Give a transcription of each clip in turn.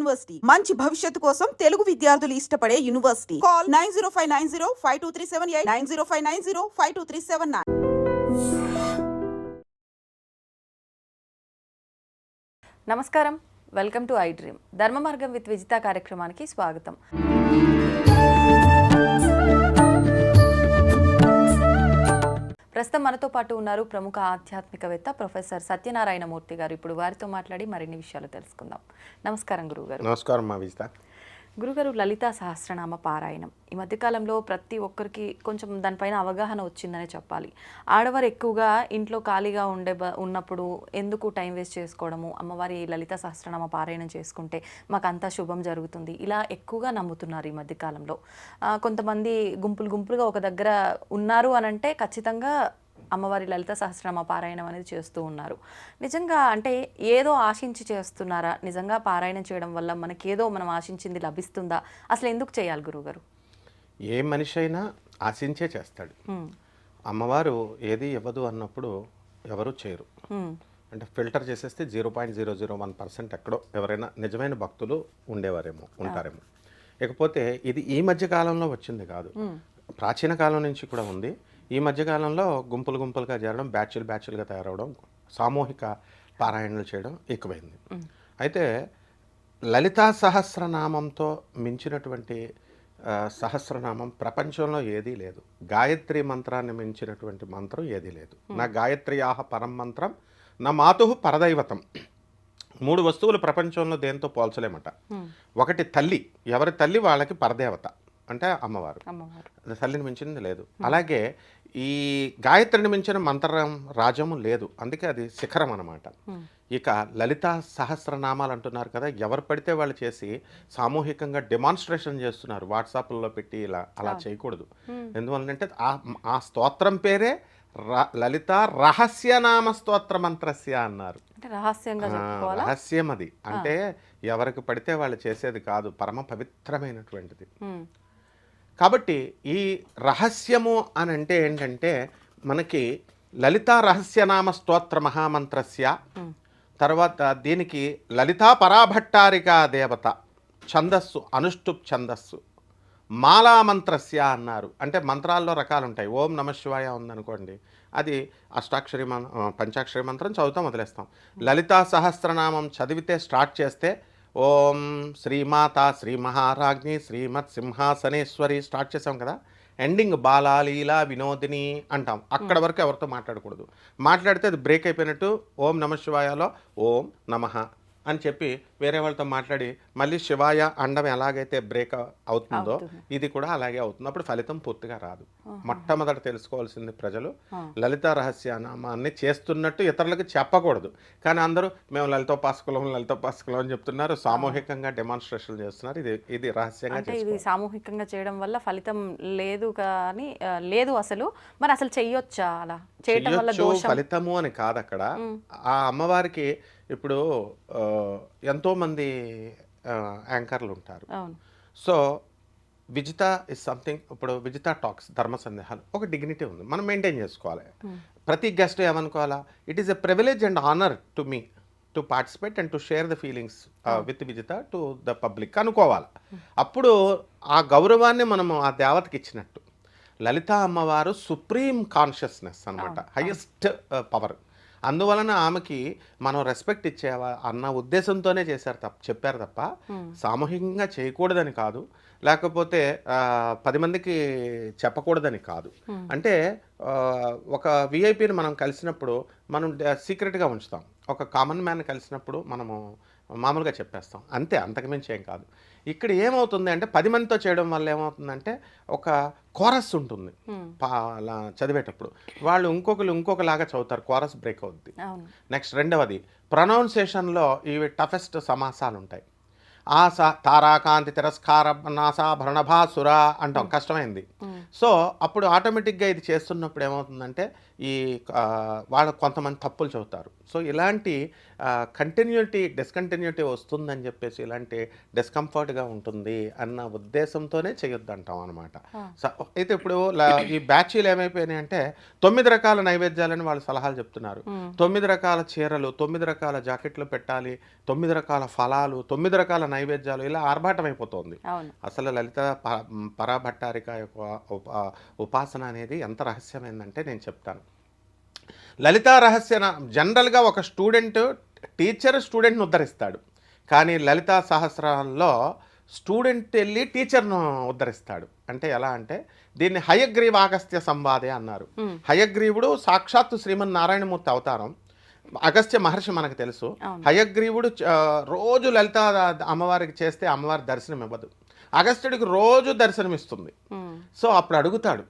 University. మంచి భవిష్యత్తు కోసం తెలుగు విద్యార్థులు ఇష్టపడే university. Call nine zero five nine zero five two three seven eight nine zero five nine zero five two three seven nine. నమస్కారం. Welcome to I dream. Dharma Margam with Vijitha కార్యక్రమానికి స్వాగతం. ప్రస్తుతం మనతో పాటు ఉన్నారు ప్రముఖ ఆధ్యాత్మికవేత్త ప్రొఫెసర్ సత్యనారాయణ మూర్తి గారు. ఇప్పుడు వారితో మాట్లాడి మరిన్ని విషయాలు తెలుసుకుందాం. నమస్కారం గురుగారు నమస్కారం మా విజిత. గురుగారు లలితా సహస్రనామ పారాయణం. ఈ మధ్యకాలంలో ప్రతి ఒక్కరికి కొంచెం దానిపైన అవగాహన వచ్చిందనే చెప్పాలి. ఆడవారు ఎక్కువగా ఇంట్లో ఖాళీగా ఉండే బ- ఉన్నప్పుడు ఎందుకు టైం వేస్ట్ చేసుకోవడము? అమ్మవారి లలిత సహస్రనామ పారాయణం చేసుకుంటే మాకు అంతా శుభం జరుగుతుంది. ఇలా ఎక్కువగా నమ్ముతున్నారు ఈ మధ్యకాలంలో. కొంతమంది గుంపులు గుంపులుగా ఒక దగ్గర ఉన్నారు అని అంటే ఖచ్చితంగా అమ్మవారి లలిత సహస్రనామ పారాయణం అనేది చేస్తూ ఉన్నారు. నిజంగా అంటే ఏదో ఆశించి చేస్తున్నారా? నిజంగా పారాయణం చేయడం వల్ల మనకి ఏదో మనం ఆశించింది లభిస్తుందా? అసలు ఎందుకు చేయాలి గురుగారు ఏ మనిషి అయినా ఆశించే చేస్తాడు. అమ్మవారు ఏది ఇవ్వదు అన్నప్పుడు ఎవరు చేయరు. అంటే ఫిల్టర్ చేసేస్తే zero point zero zero one percent ఎక్కడో ఎవరైనా నిజమైన భక్తులు ఉండేవారేమో ఉంటారేమో. ఇకపోతే ఇది ఈ మధ్య కాలంలో వచ్చింది కాదు. ప్రాచీన కాలం నుంచి కూడా ఉంది. ఈ మధ్య కాలంలో గుంపులు గుంపులుగా చేరడం బ్యాచ్లు బ్యాచ్లుగా తయారవడం సామూహిక పారాయణలు చేయడం ఎక్కువైంది. అయితే లలితా సహస్రనామంతో మించినటువంటి సహస్రనామం ప్రపంచంలో ఏదీ లేదు. గాయత్రి మంత్రాన్ని మించినటువంటి మంత్రం ఏదీ లేదు. నా గాయత్రియాహ పరం మంత్రం నా మాతు పరదైవతం. మూడు వస్తువులు ప్రపంచంలో దేంతో పోల్చలేమట. ఒకటి తల్లి. ఎవరి తల్లి వాళ్ళకి పరదేవత. అంటే అమ్మవారు. తల్లిని మించింది లేదు. అలాగే ఈ గాయత్రిని మించిన మంత్రం రాజము లేదు. అందుకే అది శిఖరం అన్నమాట. ఇక లలిత సహస్రనామాలు అంటున్నారు కదా ఎవరు పడితే వాళ్ళు చేసి సామూహికంగా డెమాన్స్ట్రేషన్ చేస్తున్నారు. వాట్సాప్లో పెట్టి ఇలా అలా చేయకూడదు. ఎందువల్లంటే ఆ ఆ స్తోత్రం పేరే లలిత రహస్యనామ స్తోత్ర మంత్రస్య అన్నారు. రహస్యం అది అంటే ఎవరికి పడితే వాళ్ళు చేసేది కాదు. పరమ పవిత్రమైనటువంటిది. కాబట్టి ఈ రహస్యము అని అంటే ఏంటంటే మనకి లలితా రహస్యనామ స్తోత్ర మహామంత్రస్య తర్వాత దీనికి లలితా పరాభట్టారికా దేవత ఛందస్సు అనుష్టుప్ ఛందస్సు మాలామంత్రస్య అన్నారు. అంటే మంత్రాల్లో రకాలు ఉంటాయి. ఓం నమ శివాయ ఉందనుకోండి అది అష్టాక్షరి మం పంచాక్షరి మంత్రం చదువుతాం వదిలేస్తాం. లలితా సహస్రనామం చదివితే స్టార్ట్ చేస్తే ఓం శ్రీమాత శ్రీ మహారాజ్ఞి శ్రీమత్ సింహాసనేశ్వరి స్టార్ట్ చేసాం కదా? ఎండింగ్ బాలా లీలా వినోదిని అంటాం. అక్కడ వరకు ఎవరితో మాట్లాడకూడదు. మాట్లాడితే అది బ్రేక్ అయిపోయినట్టు ఓం నమ శివాయలో ఓం నమః అని చెప్పి వేరే వాళ్ళతో మాట్లాడి మళ్ళీ శివాయ అండం ఎలాగైతే బ్రేక్ అవుతుందో ఇది కూడా అలాగే అవుతుంది. అప్పుడు ఫలితం పూర్తిగా రాదు. మొట్టమొదట తెలుసుకోవాల్సింది ప్రజలు లలిత రహస్యనామాన్ని చేస్తున్నట్టు ఇతరులకు చెప్పకూడదు. కానీ అందరూ మేము లలితోపాసకులం లలితోపాసకులం అని చెప్తున్నారు. సామూహికంగా డెమాన్స్ట్రేషన్ చేస్తున్నారు. ఇది ఇది రహస్యంగా ఇది సామూహికంగా చేయడం వల్ల ఫలితం లేదు కానీ లేదు అసలు. మరి అసలు చెయ్యొచ్చా అలా? చేయటం వల్ల ఫలితము అని కాదు అక్కడ ఆ అమ్మవారికి ఇప్పుడు ఎంతో మంది ఆ, యాంకర్లు ఉంటారు సో విజిత ఇస్ సంథింగ్ ఇప్పుడు విజిత టాక్స్ ధర్మ సందేహాలు ఒక డిగ్నిటీ ఉంది. మనం మెయింటైన్ చేసుకోవాలి. ప్రతి guest ఏమనుకోవాలా? It is a privilege and honour to me to participate and to share the feelings with Vijitha to the public అనుకోవాలి? అప్పుడు ఆ గౌరవాన్ని మనము ఆ దేవతకి ఇచ్చినట్టు. లలిత అమ్మవారు సుప్రీం కాన్షియస్నెస్ అన్నమాట. హైయెస్ట్ పవర్ అందువలన ఆమెకి మనం రెస్పెక్ట్ ఇచ్చేవా అన్న ఉద్దేశంతోనే చేశారు తప్ప చెప్పారు తప్ప సామూహికంగా చేయకూడదని కాదు. లేకపోతే పది మందికి చెప్పకూడదని కాదు. అంటే ఒక విఐపిని మనం కలిసినప్పుడు మనం సీక్రెట్గా ఉంచుతాం. ఒక కామన్ మ్యాన్ కలిసినప్పుడు మనము మామూలుగా చెప్పేస్తాం. అంతే అంతకుమించి ఏం కాదు. ఇక్కడ ఏమవుతుంది అంటే పది మందితో చేయడం వల్ల ఏమవుతుందంటే ఒక కోరస్ ఉంటుంది. అలా చదివేటప్పుడు. వాళ్ళు ఇంకొకరు ఇంకొకలాగా చదువుతారు కోరస్ బ్రేక్ అవుద్ది. నెక్స్ట్ రెండవది ప్రొనౌన్సియేషన్లో ఇవి టఫెస్ట్ సమాసాలు ఉంటాయి ఆస తారాకాంతి తిరస్కార నాసాభరణభాసుర అంటాం. కష్టమైంది. సో అప్పుడు ఆటోమేటిక్గా ఇది చేస్తున్నప్పుడు ఏమవుతుందంటే ఈ ఆ, వాళ్ళ కొంతమంది తప్పులు చదువుతారు సో ఇలాంటి కంటిన్యూటీ డిస్కంటిన్యూటీ వస్తుందని చెప్పేసి ఇలాంటి డిస్కంఫర్ట్గా ఉంటుంది అన్న ఉద్దేశంతోనే చేయొద్దు అంటాం అనమాట అయితే ఇప్పుడు ఈ బ్యాచీలు ఏమైపోయినాయి అంటే తొమ్మిది రకాల నైవేద్యాలని వాళ్ళు సలహాలు చెప్తున్నారు. తొమ్మిది రకాల చీరలు తొమ్మిది రకాల జాకెట్లు పెట్టాలి తొమ్మిది రకాల ఫలాలు తొమ్మిది రకాల నైవేద్యాలు ఇలా ఆర్భాటం అయిపోతుంది. అసలు లలిత పరాభట్టారిక యొక్క ఉప- ఉపాసన అనేది ఎంత రహస్యమైందంటే నేను చెప్తాను. లలితా రహస్య జనరల్గా ఒక స్టూడెంట్ టీచర్ స్టూడెంట్ని ఉద్ధరిస్తాడు. కానీ లలితా సహస్రాల్లో స్టూడెంట్ వెళ్ళి టీచర్ను ఉద్ధరిస్తాడు. అంటే ఎలా అంటే దీన్ని హయగ్రీవ అగస్త్య సంవాదే అన్నారు. హయగ్రీవుడు సాక్షాత్తు శ్రీమన్ నారాయణమూర్తి అవతారం. అగస్త్య మహర్షి మనకు తెలుసు. హయగ్రీవుడు రోజు లలిత అమ్మవారికి చేస్తే అమ్మవారి దర్శనం ఇవ్వదు. అగస్త్యుడికి రోజు దర్శనం ఇస్తుంది. సో అప్పుడు అడుగుతాడు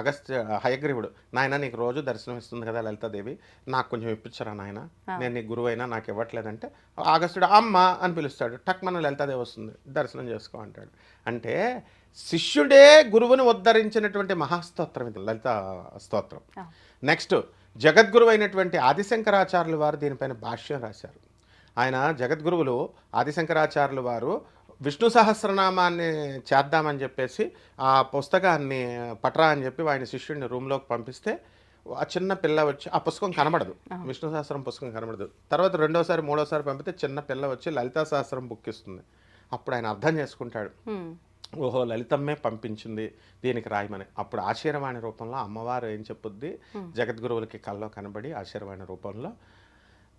అగస్త్య హయగ్రీవుడు నాయన నీకు రోజు దర్శనం ఇస్తుంది కదా లలితాదేవి నాకు కొంచెం ఇప్పించరా నాయన? నేను నీ గురువు అయినా నాకు ఇవ్వట్లేదంటే అగస్త్యుడు అమ్మ అని పిలుస్తాడు. టక్ మన లలితాదేవి వస్తుంది. దర్శనం చేసుకో అంటాడు. అంటే శిష్యుడే గురువుని ఉద్ధరించినటువంటి మహాస్తోత్రం ఇది లలిత స్తోత్రం. నెక్స్ట్ జగద్గురు అయినటువంటి ఆదిశంకరాచార్యులు వారు దీనిపైన భాష్యం రాశారు. ఆయన జగద్గురువులు ఆదిశంకరాచార్యులు వారు విష్ణు సహస్రనామాన్ని చేద్దామని చెప్పేసి ఆ పుస్తకాన్ని పట్రా అని చెప్పి ఆయన శిష్యుడిని రూమ్లోకి పంపిస్తే ఆ చిన్న పిల్ల వచ్చి ఆ పుస్తకం కనబడదు. విష్ణు సహస్రం పుస్తకం కనబడదు. తర్వాత రెండోసారి మూడోసారి పంపితే చిన్న పిల్ల వచ్చి లలితా సహస్రం బుక్ ఇస్తుంది. అప్పుడు ఆయన అర్థం చేసుకుంటాడు. ఓహో లలితమ్మే పంపించింది దీనికి రాయమని. అప్పుడు ఆశీర్వాణి రూపంలో అమ్మవారు ఏం చెప్పుద్ది? జగద్గురువులకి కల్లో కనబడి ఆశీర్వాణి రూపంలో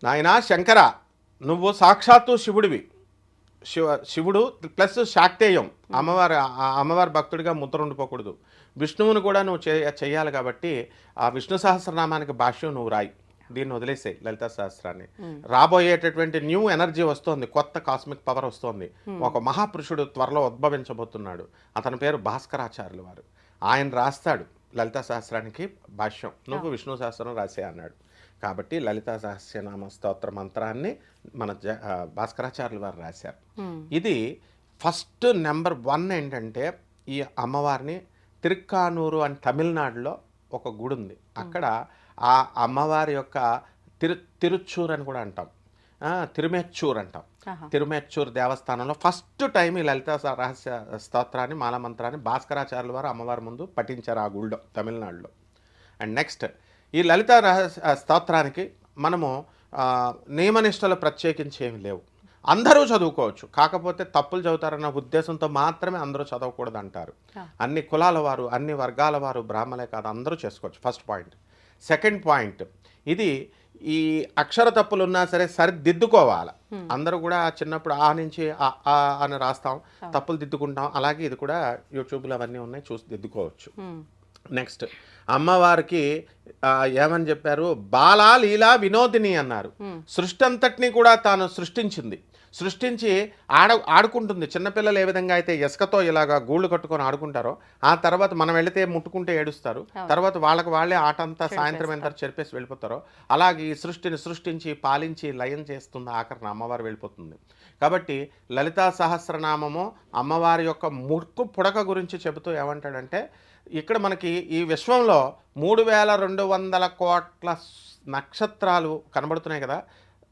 నాయనా శంకర నువ్వు సాక్షాత్తు శివుడివి. శివ శివుడు ప్లస్ శాక్తేయం. అమ్మవారి అమ్మవారి భక్తుడిగా ముద్ర ఉండిపోకూడదు. విష్ణువుని కూడా నువ్వు చేయాలి కాబట్టి ఆ విష్ణు సహస్రనామానికి భాష్యం నువ్వు రాయి. దీన్ని వదిలేసేయి లలితా సహస్రాన్ని. రాబోయేటటువంటి న్యూ ఎనర్జీ వస్తోంది కొత్త కాస్మిక్ పవర్ వస్తోంది. ఒక మహాపురుషుడు త్వరలో ఉద్భవించబోతున్నాడు. అతని పేరు భాస్కరాచార్యులు వారు. ఆయన రాస్తాడు లలితా సహస్రానికి భాష్యం. నువ్వు విష్ణు సహస్రం రాసే అన్నాడు. కాబట్టి లలితా సహస్రనామ స్తోత్ర మంత్రాన్ని మన భాస్కరాచార్యులు వారు రాశారు. ఇది ఫస్ట్ నెంబర్ వన్ ఏంటంటే ఈ అమ్మవారిని తిరుక్కానూరు అని తమిళనాడులో ఒక గుడి ఉంది అక్కడ ఆ అమ్మవారి యొక్క తిరు తిరుచూర్ అని కూడా అంటాం. తిరుమెచ్చూర్ అంటాం. తిరుమెచ్చూర్ దేవస్థానంలో ఫస్ట్ టైం ఈ లలిత రహస్య స్తోత్రాన్ని మాలమంత్రాన్ని భాస్కరాచార్యుల వారు అమ్మవారి ముందు పఠించారు ఆ గుళ్ళో తమిళనాడులో. అండ్ నెక్స్ట్ ఈ లలిత రహస్య స్తోత్రానికి మనము నియమనిష్టలు ప్రత్యేకించి ఏమి లేవు. అందరూ చదువుకోవచ్చు. కాకపోతే తప్పులు చదువుతారన్న ఉద్దేశంతో మాత్రమే అందరూ చదవకూడదు అంటారు. అన్ని కులాల వారు అన్ని వర్గాల వారు బ్రాహ్మలే కాదు అందరూ చేసుకోవచ్చు. First point second point. ఇది ఈ అక్షర తప్పులు ఉన్నా సరే సరిదిద్దుకోవాలి. అందరూ కూడా చిన్నప్పుడు ఆ నుంచి ఆ అని రాస్తాం. తప్పులు దిద్దుకుంటాం. అలాగే ఇది కూడా యూట్యూబ్లో అవన్నీ ఉన్నాయి. చూసి దిద్దుకోవచ్చు. నెక్స్ట్. అమ్మవారికి ఏమని చెప్పారు? బాలా లీలా వినోదిని అన్నారు. సృష్టి అంతటినీ కూడా తాను సృష్టించింది. సృష్టించి ఆడ ఆడుకుంటుంది. చిన్నపిల్లలు ఏ విధంగా అయితే ఇసుకతో ఇలాగా గూళ్ళు కట్టుకొని ఆడుకుంటారో ఆ తర్వాత మనం వెళితే ముట్టుకుంటే ఏడుస్తారు. తర్వాత వాళ్ళకి వాళ్ళే ఆట అంతా సాయంత్రం ఎంత చెరిపేసి వెళ్ళిపోతారో అలాగే ఈ సృష్టిని సృష్టించి పాలించి లయం చేస్తుంది ఆఖరిన అమ్మవారు వెళ్ళిపోతుంది. కాబట్టి లలితా సహస్రనామము అమ్మవారి యొక్క ముక్కు పుడక గురించి చెబుతూ ఏమంటాడంటే ఇక్కడ మనకి ఈ విశ్వంలో మూడు వేల రెండు వందల కోట్ల నక్షత్రాలు కనబడుతున్నాయి కదా.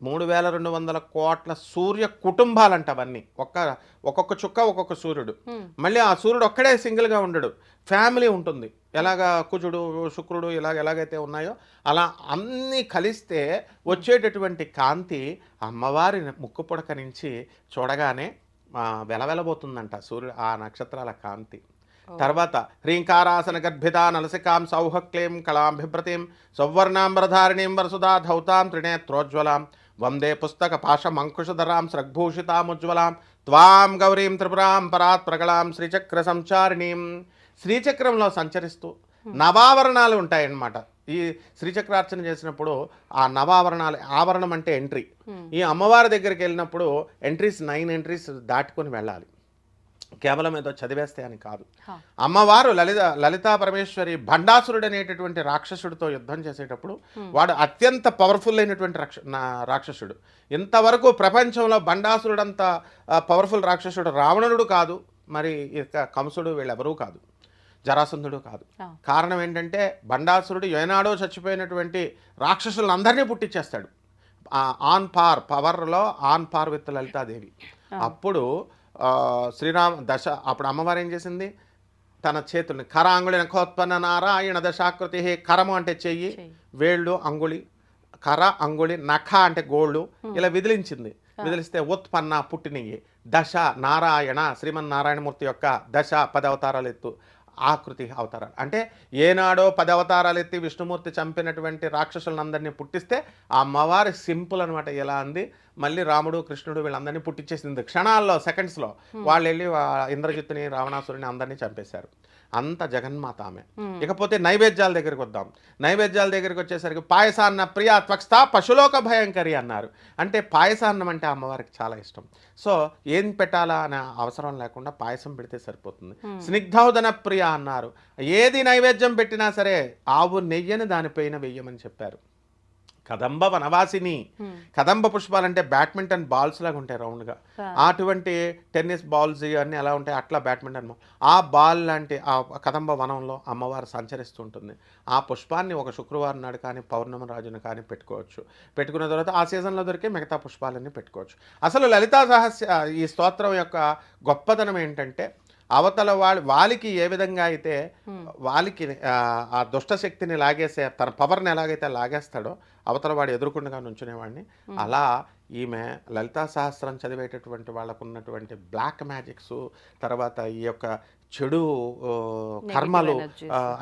మూడు వేల రెండు వందల కోట్ల సూర్య కుటుంబాలంట అవన్నీ. ఒక్క ఒక్కొక్క చుక్క ఒక్కొక్క సూర్యుడు. మళ్ళీ ఆ సూర్యుడు ఒక్కడే సింగిల్గా ఉండడు. ఫ్యామిలీ ఉంటుంది. ఎలాగా కుజుడు శుక్రుడు ఇలాగ ఎలాగైతే ఉన్నాయో అలా అన్నీ కలిస్తే వచ్చేటటువంటి కాంతి అమ్మవారి ముక్కు పుడక నుంచి చూడగానే వెలవెలబోతుందంట సూర్యుడు ఆ నక్షత్రాల కాంతి. తర్వాత హ్రీంకారాసన గర్భిత నలసికాం సౌహక్లీం కళాం బిభ్రతీం సౌవర్ణాంబరధారిణీం వరసుదా ధౌతాం త్రినేత్రోజ్వలాం వందే పుస్తక పాశమంకుశధరాం స్రగ్భూషితాముజ్వలాం త్వాం గౌరీం త్రిపురాం పరాత్ ప్రగళాం శ్రీచక్ర సంచారిణీం. శ్రీచక్రంలో సంచరిస్తూ నవావరణాలు ఉంటాయన్నమాట. ఈ శ్రీచక్రార్చన చేసినప్పుడు ఆ నవావరణాలు ఆవరణం అంటే ఎంట్రీ. ఈ అమ్మవారి దగ్గరికి వెళ్ళినప్పుడు ఎంట్రీస్ నైన్ ఎంట్రీస్ దాటుకొని వెళ్ళాలి. కేవలం ఏదో చదివేస్తే అని కాదు. అమ్మవారు లలిత లలితా పరమేశ్వరి భండాసురుడు అనేటటువంటి రాక్షసుడితో యుద్ధం చేసేటప్పుడు వాడు అత్యంత పవర్ఫుల్ అయినటువంటి రాక్ష రాక్షసుడు. ఇంతవరకు ప్రపంచంలో భండాసురుడు అంత పవర్ఫుల్ రాక్షసుడు రావణుడు కాదు మరి ఇక కంసుడు వీళ్ళెవరూ కాదు. జరాసంధుడు కాదు. కారణం ఏంటంటే భండాసురుడు ఏనాడో చచ్చిపోయినటువంటి రాక్షసులను అందరినీ పుట్టించేస్తాడు ఆన్ పార్ పవర్లో ఆన్ పార్ విత్ లలితాదేవి. అప్పుడు శ్రీరామ్ దశ అప్పుడు అమ్మవారు ఏం చేసింది? తన చేతుల్ని కర అంగుళి నఖోత్పన్న నారాయణ దశాకృతి కరము అంటే చెయ్యి. వేళ్ళు అంగుళి కర అంగుళి నఖ అంటే గోళ్ళు ఇలా విదిలించింది. విదిలిస్తే ఉత్పన్న పుట్టినయి దశ నారాయణ శ్రీమన్నారాయణమూర్తి యొక్క దశ పది అవతారాలు ఎత్తు ఆకృతి అవతారాలు. అంటే ఏనాడో పది అవతారాలు ఎత్తి విష్ణుమూర్తి చంపినటువంటి రాక్షసులందరినీ పుట్టిస్తే ఆ అమ్మవారి సింపుల్ అనమాట ఎలా అంది? మళ్ళీ రాముడు కృష్ణుడు వీళ్ళందరినీ పుట్టించేసింది క్షణాల్లో సెకండ్స్లో వాళ్ళు వెళ్ళి ఇంద్రజిత్తుని రావణాసురుని అందరినీ చంపేశారు. అంత జగన్మాత ఆమె. ఇకపోతే నైవేద్యాల దగ్గరికి వద్దాం. నైవేద్యాల దగ్గరికి వచ్చేసరికి పాయసాన్న ప్రియ త్వక్స్థ పశులోక భయంకరి అన్నారు. అంటే పాయసాన్నం అంటే అమ్మవారికి చాలా ఇష్టం. సో ఏం పెట్టాలా అనే అవసరం లేకుండా పాయసం పెడితే సరిపోతుంది. స్నిగ్ధౌదన ప్రియ అన్నారు. ఏది నైవేద్యం పెట్టినా సరే ఆవు నెయ్యని దానిపైన వెయ్యమని చెప్పారు. కదంబ వనవాసిని. కదంబ పుష్పాలంటే బ్యాడ్మింటన్ బాల్స్ లాగా ఉంటాయి రౌండ్గా. అటువంటి టెన్నిస్ బాల్స్ ఇవన్నీ ఎలా ఉంటాయి? అట్లా బ్యాడ్మింటన్ ball. ఆ బాల్ లాంటి ఆ కదంబ వనంలో అమ్మవారు సంచరిస్తుంటుంది ఆ పుష్పాన్ని ఒక శుక్రవారం నాడు కానీ పౌర్ణమి రాజున కానీ పెట్టుకోవచ్చు. పెట్టుకున్న తర్వాత ఆ సీజన్లో దొరికే మిగతా పుష్పాలన్నీ పెట్టుకోవచ్చు. అసలు లలితా సహస్య ఈ స్తోత్రం యొక్క గొప్పతనం ఏంటంటే అవతల వాళ్ళ వాలికి ఏ విధంగా అయితే వాలికి ఆ, ఆ దుష్ట శక్తిని లాగేసే తన పవర్ని ఎలాగైతే లాగేస్తాడో అవతల వాడు ఎదుర్కొండగా నుంచునేవాడిని. అలా ఈమె లలితా సహస్రం చదివేటటువంటి వాళ్ళకు ఉన్నటువంటి బ్లాక్ మ్యాజిక్స్ తర్వాత ఈ యొక్క చెడు కర్మలు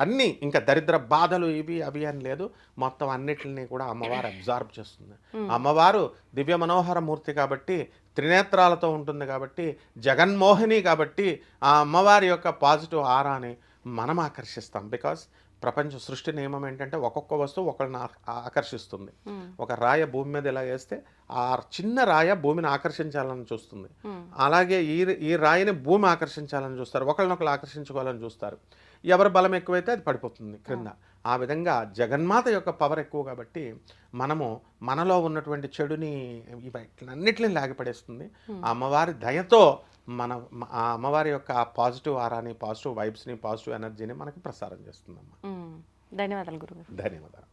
అన్నీ ఇంకా దరిద్ర బాధలు ఇవి అవి అని లేదు. మొత్తం అన్నిటిని కూడా అమ్మవారు అబ్జార్బ్ చేస్తుంది. అమ్మవారు దివ్య మనోహర మూర్తి కాబట్టి త్రినేత్రాలతో ఉంటుంది కాబట్టి జగన్మోహిని కాబట్టి ఆ అమ్మవారి యొక్క పాజిటివ్ ఆరాని మనం ఆకర్షిస్తాం. బికాస్ ప్రపంచ సృష్టి నియమం ఏంటంటే ఒక్కొక్క వస్తువు ఒకరిని ఆకర్షిస్తుంది. ఒక రాయ భూమి మీద ఇలా వేస్తే ఆ చిన్న రాయ భూమిని ఆకర్షించాలని చూస్తుంది. అలాగే ఈ ఈ రాయిని భూమి ఆకర్షించాలని చూస్తారు. ఒకరినొకరు ఆకర్షించుకోవాలని చూస్తారు. ఎవరి బలం ఎక్కువైతే అది పడిపోతుంది క్రింద. ఆ. విధంగా జగన్మాత యొక్క పవర్ ఎక్కువ కాబట్టి మనము మనలో ఉన్నటువంటి చెడుని ఇవన్నిటిని లాగిపడేస్తుంది అమ్మవారి దయతో మన ఆ అమ్మవారి యొక్క ఆ పాజిటివ్ ఆరాని పాజిటివ్ వైబ్స్ని పాజిటివ్ ఎనర్జీని మనకి ప్రసారం చేస్తుందమ్మా మ్మ్. ధన్యవాదాలు గురుగారు. ధన్యవాదాలు.